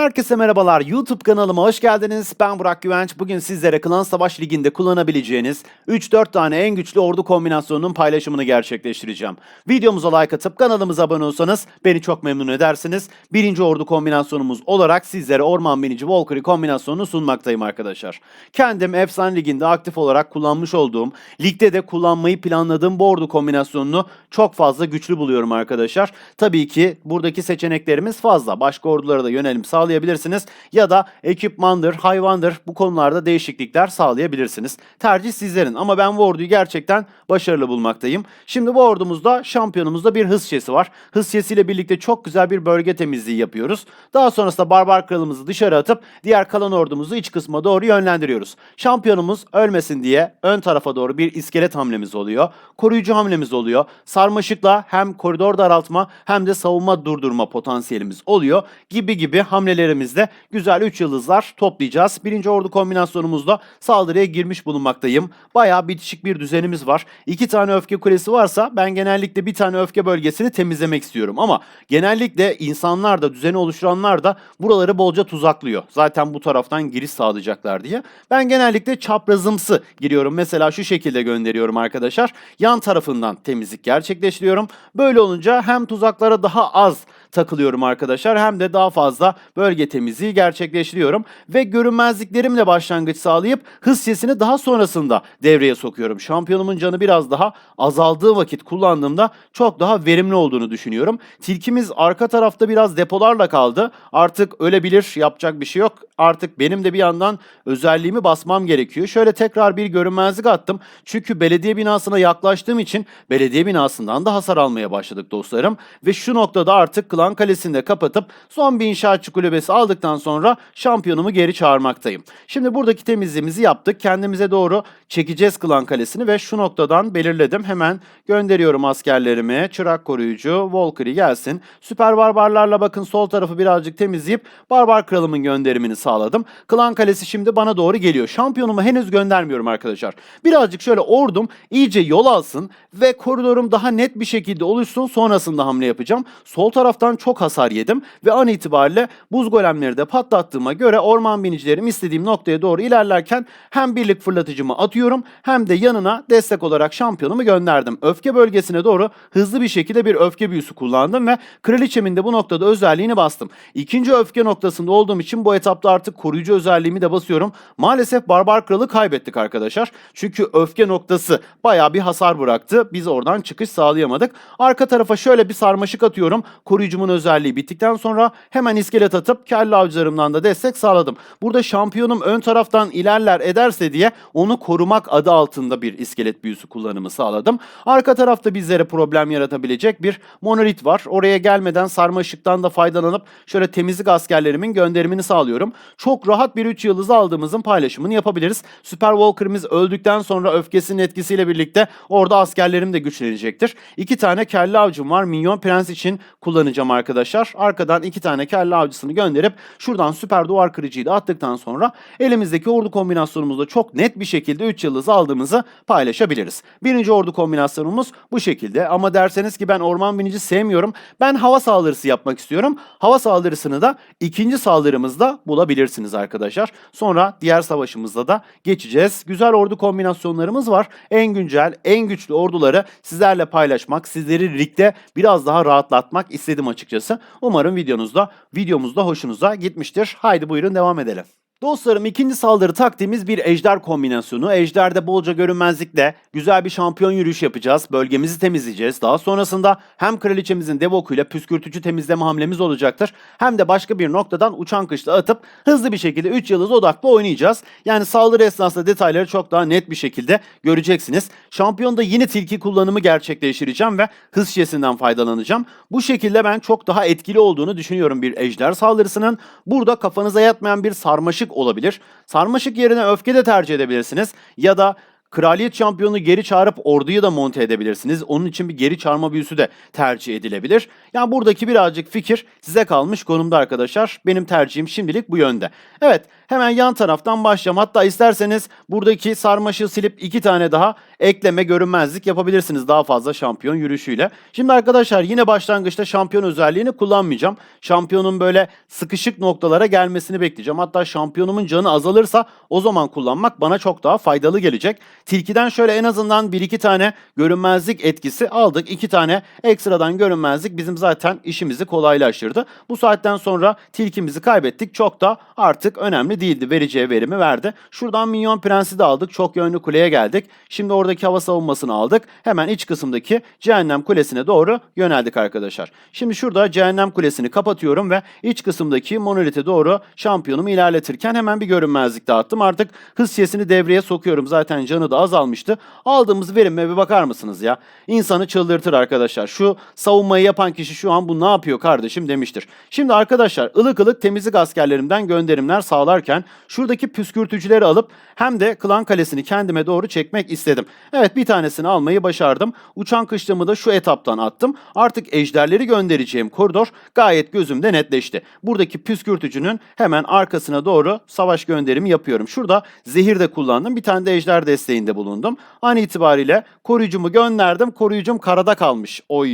Herkese merhabalar. YouTube kanalıma hoş geldiniz. Ben Burak Güvenç. Bugün sizlere Klan Savaş Ligi'nde kullanabileceğiniz 3-4 tane en güçlü ordu kombinasyonunun paylaşımını gerçekleştireceğim. Videomuza like atıp kanalımıza abone olsanız beni çok memnun edersiniz. Birinci ordu kombinasyonumuz olarak sizlere Orman Binici Valkyrie kombinasyonunu sunmaktayım arkadaşlar. Kendim Efsane Ligi'nde aktif olarak kullanmış olduğum, ligde de kullanmayı planladığım bu ordu kombinasyonunu çok fazla güçlü buluyorum arkadaşlar. Tabii ki buradaki seçeneklerimiz fazla. Başka ordulara da yönelim sağlayabilirsiniz. Ya da ekipmandır, hayvandır bu konularda değişiklikler sağlayabilirsiniz. Tercih sizlerin ama ben bu orduyu gerçekten başarılı bulmaktayım. Şimdi bu ordumuzda şampiyonumuzda bir hız şişesi var. Hız şişesiyle birlikte çok güzel bir bölge temizliği yapıyoruz. Daha sonrasında barbar kralımızı dışarı atıp diğer kalan ordumuzu iç kısma doğru yönlendiriyoruz. Şampiyonumuz ölmesin diye ön tarafa doğru bir iskelet hamlemiz oluyor. Koruyucu hamlemiz oluyor. Sarmaşıkla hem koridor daraltma hem de savunma durdurma potansiyelimiz oluyor. Gibi gibi hamlelerimizde güzel 3 yıldızlar toplayacağız. Birinci ordu kombinasyonumuzda saldırıya girmiş bulunmaktayım. Bayağı bitişik bir düzenimiz var. İki tane öfke kulesi varsa ben genellikle bir tane öfke bölgesini temizlemek istiyorum. Ama genellikle insanlar da düzeni oluşturanlar da buraları bolca tuzaklıyor. Zaten bu taraftan giriş sağlayacaklar diye. Ben genellikle çaprazımsı giriyorum. Mesela şu şekilde gönderiyorum arkadaşlar. Yan tarafından temizlik gerçekleştiriyorum. Böyle olunca hem tuzaklara daha az takılıyorum arkadaşlar hem de daha fazla bölge temizliği gerçekleştiriyorum ve görünmezliklerimle başlangıç sağlayıp hız sesini daha sonrasında devreye sokuyorum. Şampiyonumun canı biraz daha azaldığı vakit kullandığımda çok daha verimli olduğunu düşünüyorum. Tilkimiz arka tarafta biraz depolarla kaldı. Artık ölebilir, yapacak bir şey yok. Artık benim de bir yandan özelliğimi basmam gerekiyor. Şöyle tekrar bir görünmezlik attım. Çünkü belediye binasına yaklaştığım için belediye binasından da hasar almaya başladık dostlarım. Ve şu noktada artık Klan Kalesi'ni de kapatıp son bir inşaatçı kulübesi aldıktan sonra şampiyonumu geri çağırmaktayım. Şimdi buradaki temizliğimizi yaptık. Kendimize doğru çekeceğiz Klan Kalesi'ni ve şu noktadan belirledim. Hemen gönderiyorum askerlerimi. Çırak koruyucu Valkyrie gelsin. Süper barbarlarla bakın sol tarafı birazcık temizleyip barbar kralımın gönderimini sağladım. Klan Kalesi şimdi bana doğru geliyor. Şampiyonumu henüz göndermiyorum arkadaşlar. Birazcık şöyle ordum iyice yol alsın ve koridorum daha net bir şekilde oluşsun. Sonrasında hamle yapacağım. Sol taraftan çok hasar yedim ve an itibariyle buz golemleri de patlattığıma göre orman binicilerim istediğim noktaya doğru ilerlerken hem birlik fırlatıcımı atıyorum hem de yanına destek olarak şampiyonumu gönderdim. Öfke bölgesine doğru hızlı bir şekilde bir öfke büyüsü kullandım ve kraliçemin de bu noktada özelliğini bastım. İkinci öfke noktasında olduğum için bu etapta artık koruyucu özelliğimi de basıyorum. Maalesef barbar kralı kaybettik arkadaşlar. Çünkü öfke noktası baya bir hasar bıraktı. Biz oradan çıkış sağlayamadık. Arka tarafa şöyle bir sarmaşık atıyorum. Koruyucumun özelliği bittikten sonra hemen iskelet atıp kelle avcılarımdan da destek sağladım. Burada şampiyonum ön taraftan ilerler ederse diye onu korumak adı altında bir iskelet büyüsü kullanımı sağladım. Arka tarafta bizlere problem yaratabilecek bir monolit var. Oraya gelmeden sarmaşıktan da faydalanıp şöyle temizlik askerlerimin gönderimini sağlıyorum. Çok rahat bir 3 yıldız aldığımızın paylaşımını yapabiliriz. Süper Walker'ımız öldükten sonra öfkesinin etkisiyle birlikte orada askerlerim de güçlenecektir. İki tane kelle avcım var. Minyon Prens için kullanacağım arkadaşlar. Arkadan iki tane kelle avcısını gönderip şuradan süper duvar kırıcıyı da attıktan sonra elimizdeki ordu kombinasyonumuzda çok net bir şekilde 3 yıldız aldığımızı paylaşabiliriz. Birinci ordu kombinasyonumuz bu şekilde ama derseniz ki ben orman binici sevmiyorum. Ben hava saldırısı yapmak istiyorum. Hava saldırısını da ikinci saldırımızda bulabilirsiniz arkadaşlar. Sonra diğer savaşımızda da geçeceğiz. Güzel ordu kombinasyonlarımız var. En güncel, en güçlü orduları sizlerle paylaşmak, sizleri ligde biraz daha rahatlatmak istedim açıkçası. Umarım videonuzda, videomuzda hoşunuza gitmiştir. Haydi buyurun devam edelim. Dostlarım ikinci saldırı taktiğimiz bir ejder kombinasyonu. Ejderde bolca görünmezlikle güzel bir şampiyon yürüyüş yapacağız. Bölgemizi temizleyeceğiz. Daha sonrasında hem kraliçemizin dev okuyla püskürtücü temizleme hamlemiz olacaktır. Hem de başka bir noktadan uçan kışla atıp hızlı bir şekilde 3 yıldız odaklı oynayacağız. Yani saldırı esnasında detayları çok daha net bir şekilde göreceksiniz. Şampiyonda yine tilki kullanımı gerçekleştireceğim ve hız şişesinden faydalanacağım. Bu şekilde ben çok daha etkili olduğunu düşünüyorum bir ejder saldırısının. Burada kafanıza yatmayan bir sarmaşık olabilir. Sarmaşık yerine öfke de tercih edebilirsiniz. Ya da kraliyet şampiyonunu geri çağırıp orduyu da monte edebilirsiniz. Onun için bir geri çağırma büyüsü de tercih edilebilir. Yani buradaki birazcık fikir size kalmış konumda arkadaşlar. Benim tercihim şimdilik bu yönde. Evet hemen yan taraftan başlayalım. Hatta isterseniz buradaki sarmaşığı silip iki tane daha ekleme görünmezlik yapabilirsiniz daha fazla şampiyon yürüyüşüyle. Şimdi arkadaşlar yine başlangıçta şampiyon özelliğini kullanmayacağım. Şampiyonun böyle sıkışık noktalara gelmesini bekleyeceğim. Hatta şampiyonumun canı azalırsa o zaman kullanmak bana çok daha faydalı gelecek. Tilkiden şöyle en azından bir iki tane görünmezlik etkisi aldık. İki tane ekstradan görünmezlik bizim zaten işimizi kolaylaştırdı. Bu saatten sonra tilkimizi kaybettik. Çok da artık önemli değildi. Vereceği verimi verdi. Şuradan minyon prensi de aldık. Çok yönlü kuleye geldik. Şimdi oradaki hava savunmasını aldık. Hemen iç kısımdaki cehennem kulesine doğru yöneldik arkadaşlar. Şimdi şurada cehennem kulesini kapatıyorum ve iç kısımdaki monolite doğru şampiyonumu ilerletirken hemen bir görünmezlik dağıttım. Artık hız siyesini devreye sokuyorum. Zaten canı da azalmıştı. Aldığımız verime bir bakar mısınız ya? İnsanı çıldırtır arkadaşlar. Şu savunmayı yapan kişi şu an bu ne yapıyor kardeşim demiştir. Şimdi arkadaşlar ılık ılık temizlik askerlerimden gönderimler sağlarken şuradaki püskürtücüleri alıp hem de klan kalesini kendime doğru çekmek istedim. Evet bir tanesini almayı başardım. Uçan kışlamı da şu etaptan attım. Artık ejderleri göndereceğim koridor gayet gözümde netleşti. Buradaki püskürtücünün hemen arkasına doğru savaş gönderimi yapıyorum. Şurada zehir de kullandım. Bir tane de ejder desteğinde bulundum. An itibariyle koruyucumu gönderdim. Koruyucum karada kalmış. Oy.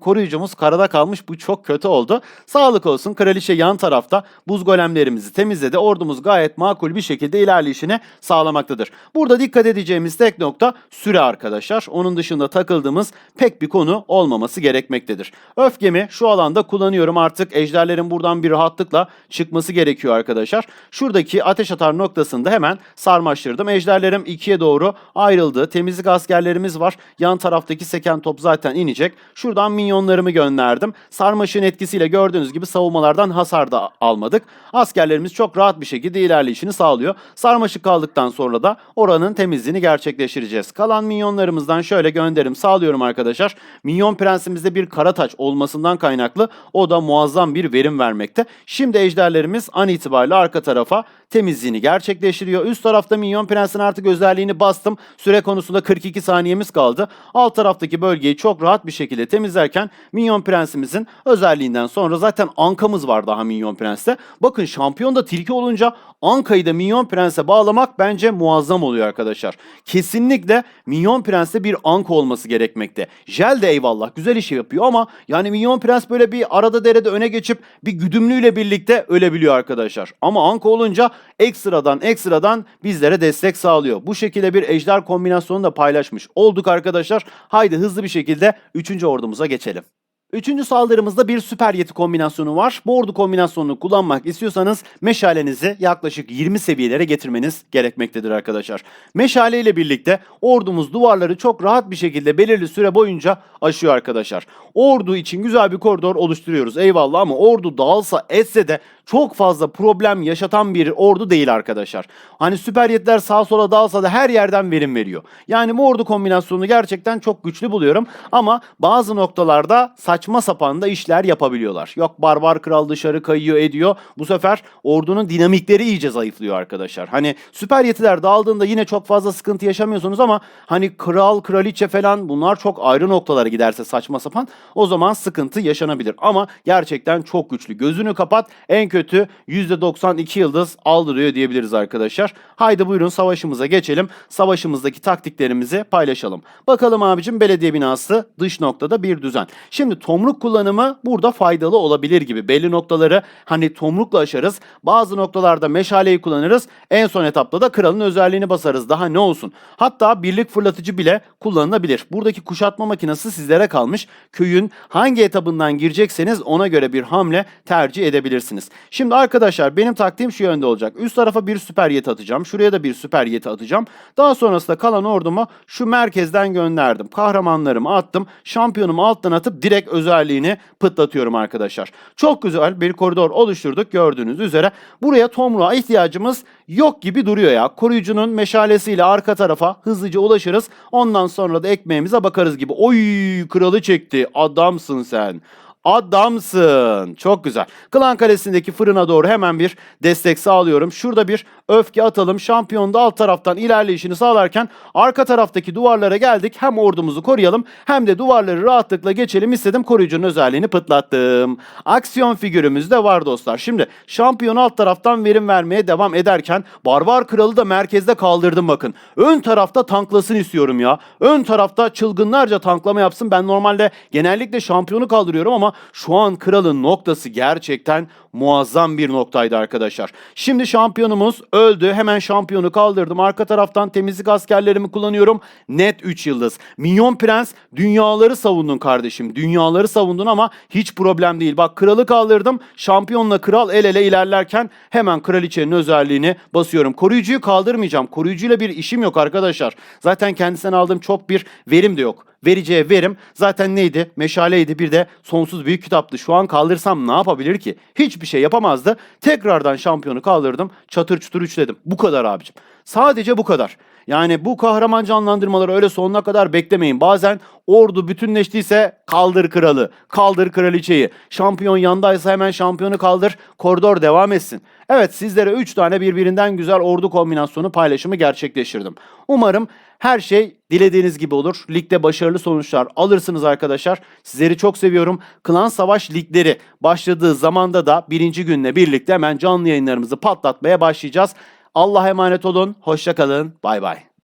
Koruyucumuz karada kalmış. Bu çok kötü oldu. Sağlık olsun. Kraliçe yan tarafta buz golemlerimizi temizledi. Ordumuz gayet makul bir şekilde ilerleyişini sağlamaktadır. Burada dikkat edeceğimiz tek nokta süre arkadaşlar. Onun dışında takıldığımız pek bir konu olmaması gerekmektedir. Öfkemi şu alanda kullanıyorum. Artık ejderlerin buradan bir rahatlıkla çıkması gerekiyor arkadaşlar. Şuradaki ateş atar noktasında hemen sarmaştırdım. Ejderlerim ikiye doğru ayrıldı. Temizlik askerlerimiz var. Yan taraftaki seken top zaten inecek. Şuradan minyonlarımı gönderdim. Sarmaşığın etkisiyle gördüğünüz gibi savunmalardan hasar da almadık. Askerlerimiz çok rahat bir şekilde ilerleyişini sağlıyor. Sarmaşık kaldıktan sonra da oranın temizliğini gerçekleştireceğiz. Kalan minyonlarımızdan şöyle gönderim sağlıyorum arkadaşlar. Minyon prensimizde bir kara taç olmasından kaynaklı o da muazzam bir verim vermekte. Şimdi ejderlerimiz an itibariyle arka tarafa temizliğini gerçekleştiriyor. Üst tarafta minyon prensin artık özelliğini bastım. Süre konusunda 42 saniyemiz kaldı. Alt taraftaki bölgeyi çok rahat bir şekilde temizlerken minyon prensimizin özelliğinden sonra zaten ankamız var daha minyon prenste. Bakın şampiyon da tilki olunca Anka'yı da Minyon Prens'e bağlamak bence muazzam oluyor arkadaşlar. Kesinlikle Minyon Prens'te bir Anka olması gerekmekte. Jel de eyvallah güzel işi yapıyor ama yani Minyon Prens böyle bir arada derede öne geçip bir güdümlüyle birlikte ölebiliyor arkadaşlar. Ama Anka olunca ekstradan ekstradan bizlere destek sağlıyor. Bu şekilde bir ejder kombinasyonu da paylaşmış olduk arkadaşlar. Haydi hızlı bir şekilde 3. ordumuza geçelim. Üçüncü saldırımızda bir süper yeti kombinasyonu var. Bu ordu kombinasyonunu kullanmak istiyorsanız meşalenizi yaklaşık 20 seviyelere getirmeniz gerekmektedir arkadaşlar. Meşale ile birlikte ordumuz duvarları çok rahat bir şekilde belirli süre boyunca aşıyor arkadaşlar. Ordu için güzel bir koridor oluşturuyoruz eyvallah ama ordu dağılsa etse de çok fazla problem yaşatan bir ordu değil arkadaşlar. Hani süper yetler sağa sola dağılsa da her yerden verim veriyor. Yani bu ordu kombinasyonunu gerçekten çok güçlü buluyorum ama bazı noktalarda saçma sapan da işler yapabiliyorlar. Yok barbar kral dışarı kayıyor ediyor. Bu sefer ordunun dinamikleri iyice zayıflıyor arkadaşlar. Hani süper yetiler dağıldığında yine çok fazla sıkıntı yaşamıyorsunuz ama hani kral, kraliçe falan bunlar çok ayrı noktalara giderse saçma sapan o zaman sıkıntı yaşanabilir. Ama gerçekten çok güçlü. Gözünü kapat en kötü %92 yıldız aldırıyor diyebiliriz arkadaşlar. Haydi buyurun savaşımıza geçelim. Savaşımızdaki taktiklerimizi paylaşalım. Bakalım abicim belediye binası dış noktada bir düzen. Şimdi tomruk kullanımı burada faydalı olabilir gibi. Belli noktaları hani tomrukla aşarız. Bazı noktalarda meşaleyi kullanırız. En son etapta da kralın özelliğini basarız. Daha ne olsun. Hatta birlik fırlatıcı bile kullanılabilir. Buradaki kuşatma makinesi sizlere kalmış. Köyün hangi etabından girecekseniz ona göre bir hamle tercih edebilirsiniz. Şimdi arkadaşlar benim taktiğim şu yönde olacak. Üst tarafa bir süper yeti atacağım. Şuraya da bir süper yeti atacağım. Daha sonrasında kalan ordumu şu merkezden gönderdim. Kahramanlarımı attım. Şampiyonumu alttan atıp direkt özelliğini pıtlatıyorum arkadaşlar. Çok güzel bir koridor oluşturduk gördüğünüz üzere. Buraya tomruğa ihtiyacımız yok gibi duruyor ya. Koruyucunun meşalesiyle arka tarafa hızlıca ulaşırız. Ondan sonra da ekmeğimize bakarız gibi. Oy kralı çekti. Adamsın sen. Adamsın. Çok güzel. Klan Kalesi'ndeki fırına doğru hemen bir destek sağlıyorum. Şurada bir öfke atalım. Şampiyon da alt taraftan ilerleyişini sağlarken arka taraftaki duvarlara geldik. Hem ordumuzu koruyalım hem de duvarları rahatlıkla geçelim istedim. Koruyucunun özelliğini pıtlattım. Aksiyon figürümüz de var dostlar. Şimdi şampiyon alt taraftan verim vermeye devam ederken Barbar Kralı da merkezde kaldırdım bakın. Ön tarafta tanklasın istiyorum ya. Ön tarafta çılgınlarca tanklama yapsın. Ben normalde genellikle şampiyonu kaldırıyorum ama şu an kralın noktası gerçekten muazzam bir noktaydı arkadaşlar. Şimdi şampiyonumuz öldü. Hemen şampiyonu kaldırdım. Arka taraftan temizlik askerlerimi kullanıyorum. Net 3 yıldız. Minyon Prens dünyaları savundun kardeşim. Dünyaları savundun ama hiç problem değil. Bak kralı kaldırdım. Şampiyonla kral el ele ilerlerken hemen kraliçenin özelliğini basıyorum. Koruyucuyu kaldırmayacağım. Koruyucuyla bir işim yok arkadaşlar. Zaten kendisinden aldığım çok bir verim de yok vereceği verim zaten neydi? Meşaleydi bir de sonsuz büyük kitaptı. Şu an kaldırsam ne yapabilir ki? Hiçbir şey yapamazdı. Tekrardan şampiyonu kaldırdım. Çatır çutur üçledim. Bu kadar abicim. Sadece bu kadar. Yani bu kahraman canlandırmaları öyle sonuna kadar beklemeyin. Bazen ordu bütünleştiyse kaldır kralı, kaldır kraliçeyi. Şampiyon yandaysa hemen şampiyonu kaldır, koridor devam etsin. Evet sizlere 3 tane birbirinden güzel ordu kombinasyonu paylaşımı gerçekleştirdim. Umarım her şey dilediğiniz gibi olur. Ligde başarılı sonuçlar alırsınız arkadaşlar. Sizleri çok seviyorum. Klan Savaş ligleri başladığı zamanda da birinci günle birlikte hemen canlı yayınlarımızı patlatmaya başlayacağız. Allah'a emanet olun. Hoşça kalın. Bay bay.